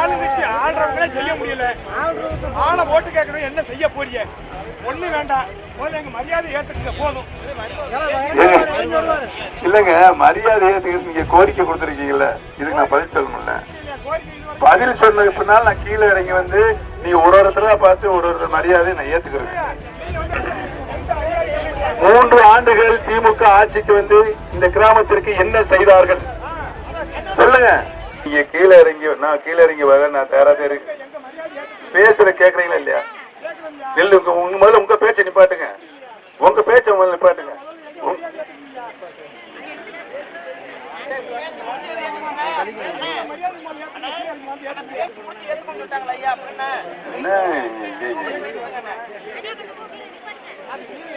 ஆளு வச்சு ஆள்றவங்களே செய்ய முடியல. ஆளை ஓட்டு கேட்கணும் என்ன செய்ய போறீங்க? ஒண்ணு வேண்டாம். எங்க மரியாதை ஏத்துக்குங்க போதும். இல்லங்க மரியாதை ஏத்துக்கு நீங்க கோரிக்கை கொடுத்துருக்கீங்கல்ல. இதுக்கு நான் பதில் சொல்லணும்ல பதில் சொன்னதுக்கு பின்னால் நான் கீழே இறங்கி வந்து நீ ஒரு ஒருத்தரா பார்த்து ஒரு ஒரு மரியாதையை நான் ஏத்துக்கிறேன். மூன்று ஆண்டுகள் திமுக ஆட்சிக்கு வந்து இந்த கிராமத்திற்கு என்ன செய்தார்கள்? சொல்லுங்க. நீங்க கீழே இறங்கி நான் கீழே இறங்கி வர நான் தயாரா தான் பேசுற கேக்குறீங்களா இல்லையா? நெல்லு உங்க உங்க முதல்ல உங்க பேச்சை நிப்பாட்டுங்க. உங்க பேச்சை முதல்ல நிப்பாட்டுங்க. என்ன?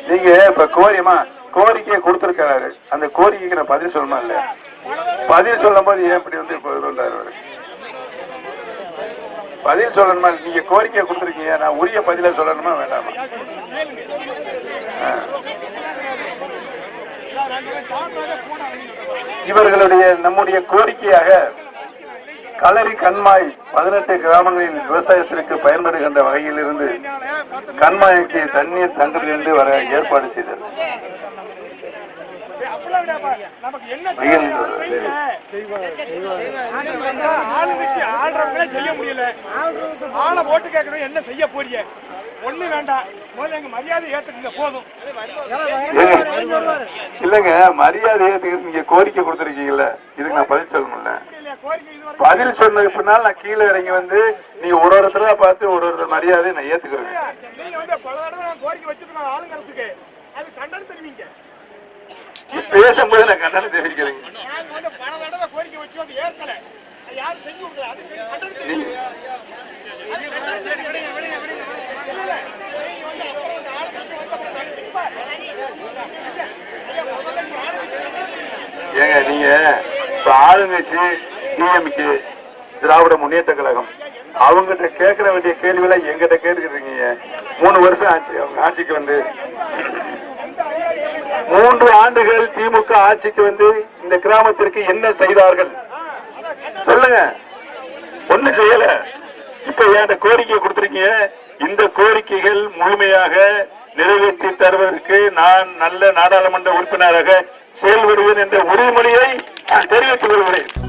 நீங்க இப்ப கோரியமா கோரிக்கையை கொடுத்திருக்காரு அந்த கோரிக்கைக்கு நான் பதில் சொல்லணுமா இல்ல பதில் சொல்லும் போது ஏன் இப்படி வந்து இப்போ பதில் சொல்லணுமா? நீங்க கோரிக்கை கொடுத்திருக்கீங்க. நான் உரிய பதில சொல்லணுமா வேண்டாமா? இவர்களுடைய நம்முடைய கோரிக்கையாக களரி கண்மாய் பதினெட்டு கிராமங்களில் விவசாயத்திற்கு பயன்படுகின்ற வகையில் இருந்து கண்மாய்க்கு தண்ணீர் தங்குதிலிருந்து வர ஏற்பாடு செய்தது. அப்படிலாம் கிடையாதுப்பா. நமக்கு என்ன செய்யுங்க. ஆளு வச்சு ஆள்றவங்களே செய்ய முடியல. ஆளை ஓட்டு கேட்கணும் என்ன செய்ய போறீங்க? ஒண்ணு வேண்டாம். முதல்ல எங்க மரியாதை ஏத்துக்குங்க போதும். இல்லங்க மரியாதை ஏத்துக்கு நீங்க கோரிக்கை கொடுத்திருக்கீங்கல்ல. இதுக்கு நான் பதில் கோரிக்கை இதுவரை பதில் சொன்னதுக்கு பின்னால் நான் கீழே இறங்கி வந்து நீ ஒரு ஒருத்தரா பார்த்து ஒரு ஒரு மரியாதையை நான் ஏத்துக்கிறேன். நீங்க வந்து பல தடவை கோரிக்கை வச்சிருக்கோம் ஆளுங்கரசுக்கு. அது கண்டனம் தெரிவிங்க. பேசும்போது நான் கண்டனம் தெரிவிக்கிறேன். ஏங்க நீங்க இப்ப ஆளுங்கட்சி டிஎம்கே திராவிட முன்னேற்ற கழகம் அவங்ககிட்ட கேட்கற வேண்டிய கேள்விகளை எங்கிட்ட கேட்டுக்கிறீங்க மூணு வருஷம் ஆச்சு அவங்க ஆட்சிக்கு வந்து. மூன்று ஆண்டுகள் திமுக ஆட்சிக்கு வந்து இந்த கிராமத்திற்கு என்ன செய்தார்கள்? சொல்லுங்க. ஒண்ணு செய்யல. இப்ப என்கிட்ட கோரிக்கை கொடுத்திருக்கீங்க? இந்த கோரிக்கைகள் முழுமையாக நிறைவேற்றி தருவதற்கு நான் நல்ல நாடாளுமன்ற உறுப்பினராக செயல்படுவேன் என்ற உறுதிமொழியை நான் தெரிவித்துக் கொள்கிறேன்.